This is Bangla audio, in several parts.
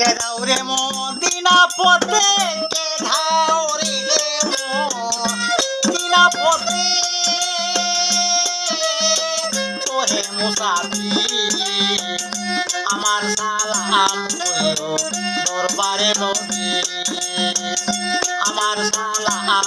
কে যাও রে মদিনা পথে কে যাও রে মদিনা আমার সালাম কইও দরবারে নবী আমার সালাম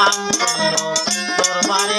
নাম দরবারে